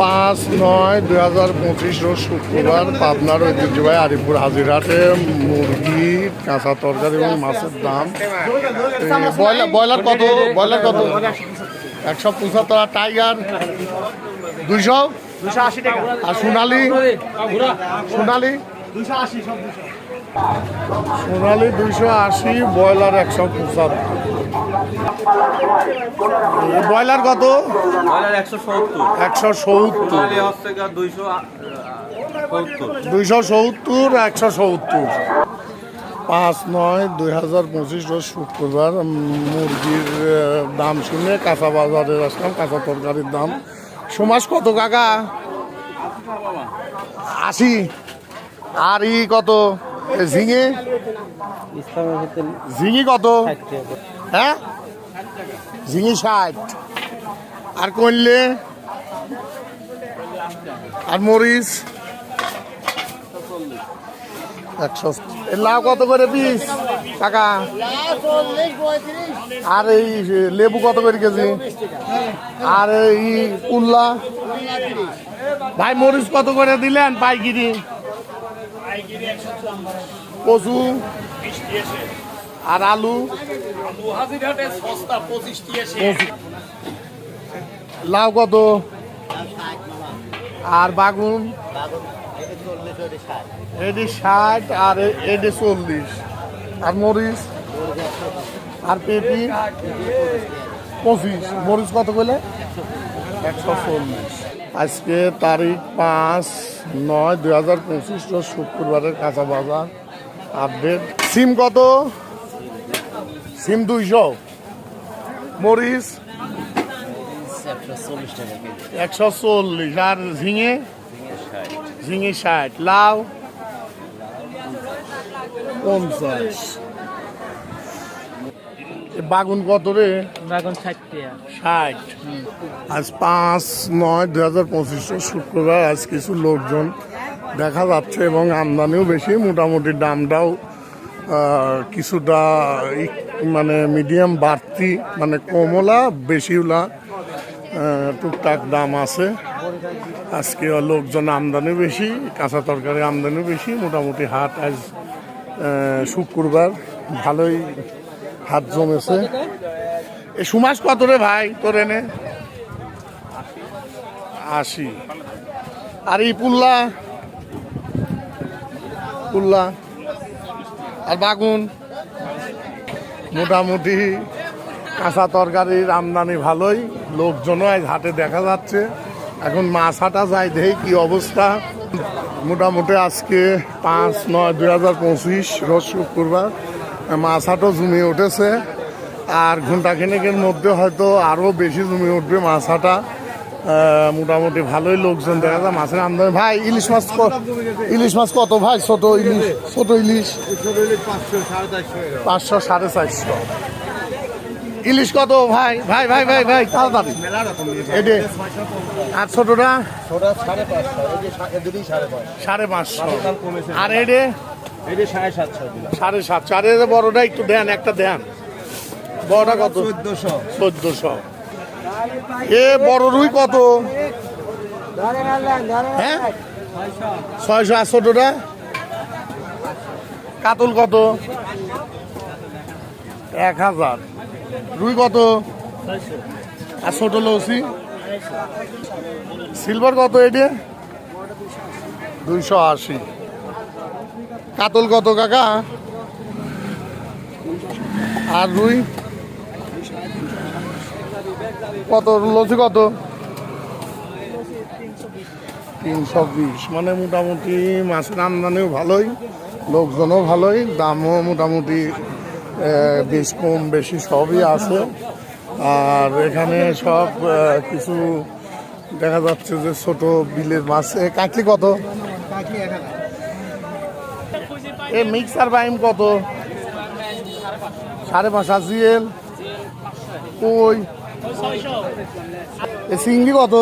পাঁচ নয় দুই হাজার পঁচিশ রোজ শুক্রবার পাবনার ঐতিহ্যবাহী আরিপুর হাজিরহাটে মুরগি, কাঁচা তরকারি এবং মাছের দাম। ব্রয়লার কত? ব্রয়লার কত? একশো পঁচাত্তর আর টাইগার? দুইশো? আর সোনালি? সোনালি? সোনালি দুইশো আশি, ব্রয়লার একশো পঁচাত্তর। ব্রয়লার কত? ব্রয়লার একশো সত্তর। দুইশো সত্তর। একশো সত্তর। পাঁচ নয় দুই হাজার পঁচিশ রোজ শুক্রবার মুরগির দাম শুনে কাঁচা বাজারে আসলাম কাঁচা তরকারির দাম। সমাজ কত কাকা? আশি। আর ই কত ঝিঙে? ঝিঙি কত? হ্যাঁ? ঝিঙি ষাট আর করলে আর মরিচ? একশো লাউ কত করে পিস? টাকা? আর এই লেবু কত করে কেজি? আর এই কুল্লা ভাই, মরিচ কত করে দিলেন পাইকিরি? কচু? আর আলু? লাউ কত? আর বাগুন? এডি ষাট আর এডি চল্লিশ। আর মরিচ? আর পেঁপি? পঁচিশ। মরিচ কত বলে একশো চল্লিশ। আজকে তারিখ পাঁচ নয় দুই হাজার পঁচিশ শুক্রবারের কাঁচা বাজার আপডেট। সিম কত? সিম দুইশো মরিচ একশো চল্লিশ আর ঝিঙে ঝিঙে ষাট লাউ পঞ্চাশ বাগুন কত রে বেগুন ষাট আজ পাঁচ নয় দু হাজার পঁচিশে শুক্রবার আজ কিছু লোকজন দেখা যাচ্ছে এবং আমদানিও বেশি মোটামুটি দামটাও কিছুটা মানে মিডিয়াম বাড়তি মানে কমলা, বেশিওলা টুকটাক দাম আছে। আজকে লোকজন আমদানি বেশি, কাঁচা তরকারি আমদানি বেশি, মোটামুটি হাট আজ শুক্রবার, ভালোই হাত জমেছে। এ সুমাস কত রে ভাই, তোর এনে? আশি। আর এই পুল্লা? পুল্লা? আর বাগুন। মোটামুটি কাঁচা তরকারির আমদানি ভালোই, লোকজনও আজ হাটে দেখা যাচ্ছে। এখন মাছ হাটা যায়, দেখি কি অবস্থা। মোটামুটি আজকে পাঁচ নয়, দুই হাজার পঁচিশ, রোজ শুক্রবার, মাছ হাটও জমিয়ে উঠেছে। আর ঘণ্টা খানেকের মধ্যে হয়তো আরও বেশি জমে উঠবে মাছ হাটা। মোটামুটি ভালোই লোকজন দেখা যায়। মাছের আমদানি ভাই ইলিশ মাছ ইলিশ মাছ কত ভাই? ছোট ইলিশ ছোট ইলিশ? পাঁচশো সাড়ে চারশো। ইলিশ কত ভাই? ভাই ভাই ভাই ভাই তাড়াতাড়ি। এটে আর ছোটটা? সাড়ে পাঁচশো আর এডে সাড়ে সাতশো সাড়ে সাতশো। আর বড়টা একটু দেন একটা দেন। বড়টা কত? চোদ্দশো। চোদ্দশো। এ বড় রুই কত? হ্যাঁ? ছয়শো আর ছোটটা কাতল কত? এক হাজার। রুই কত? আর ছোট লৌসি? সিলভার কত এটি? দুইশো আশি। কাতল কত কাকা? আর রুই? কত লসি কত তিনশো বিশ মানে মোটামুটি মাছের আমদানিও ভালোই লোকজনও ভালোই দামও মোটামুটি বেশ কম বেশি সবই আছে আর এখানে সব কিছু দেখা যাচ্ছে যে ছোট বিলের মাছ কাঁকলি কত এ মিক্সার বাইম কত সাড়ে পাঁচ আজিয়েল কই সিঙ্গি কত?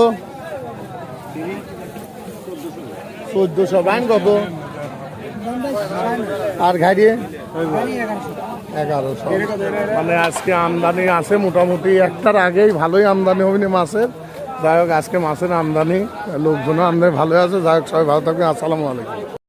চোদ্দশো। বাইন কত? আর ঘাড়িয়ে এগারোশো। মানে আজকে আমদানি আছে মোটামুটি, একটার আগেই ভালোই আমদানি হবে না মাছের। যাই হোক, আজকে মাছের আমদানি, লোকজনও আমদানি ভালো আছে। যাই হোক, সবাই ভালো থাকবে আসসালামু আলাইকুম।